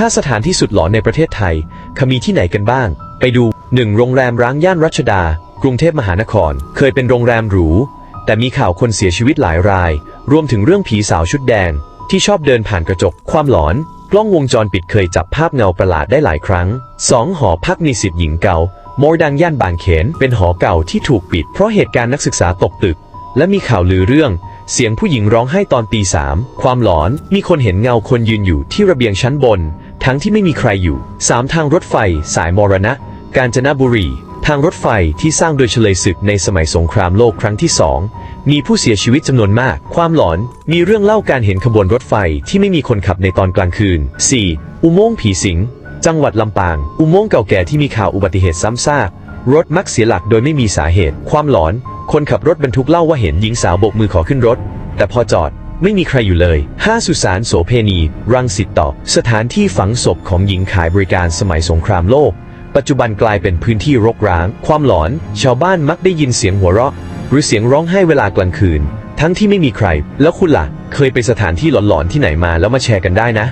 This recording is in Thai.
5 สถานที่สุดหลอนในประเทศไทยขมีที่ไหนกันบ้าง ไปดู 1. โรงแรมร้างย่านรัชดา กรุงเทพมหานคร เคยเป็นโรงแรมหรู แต่มีข่าวคนเสียชีวิตหลายราย รวมถึงเรื่องผีสาวชุดแดง ที่ชอบเดินผ่านกระจก ความหลอน กล้องวงจรปิดเคยจับภาพเงาประหลาดได้หลายครั้ง 2. หอพักนิสิตหญิงเก่าโมดังย่านบางเขน เป็นหอเก่าที่ถูกปิด เพราะเหตุการณ์นักศึกษาตกตึก และมีข่าวลือเรื่องเสียงผู้หญิงร้องไห้ตอนตีสามความหลอน มีคนเห็นเงาคนยืนอยู่ที่ระเบียงชั้นบน ทั้งที่ไม่มีใครอยู่ 3. ทางรถไฟ สายมรณะ กาญจนบุรี ทางรถไฟที่สร้างโดยเฉลยศึกในสมัยสงครามโลกครั้งที่สองมีผู้เสียชีวิตจำนวนมาก ความหลอน มีเรื่องเล่าการเห็นขบวนรถไฟที่ไม่มีคนขับในตอนกลางคืน 4. อุโมงค์ผีสิง จังหวัดลำปาง อุโมงค์เก่าแก่ที่มีข่าวอุบัติเหตุซ้ำซาก รถมักเสียหลักโดยไม่มีสาเหตุ ความหลอน คนขับรถบรรทุกเล่าว่าเห็นหญิงสาวโบกมือขอขึ้นรถ แต่พอจอด ไม่มีใครอยู่เลย 5. สุสานโสเพณี รังสิตต่อ สถานที่ฝังศพของหญิงขายบริการสมัยสงครามโลก ปัจจุบันกลายเป็นพื้นที่รกร้าง ความหลอน ชาวบ้านมักได้ยินเสียงหัวเราะ หรือเสียงร้องไห้เวลากลางคืน ทั้งที่ไม่มีใคร แล้วคุณล่ะ เคยไปสถานที่หลอนๆที่ไหนมาแล้วมาแชร์กันได้นะ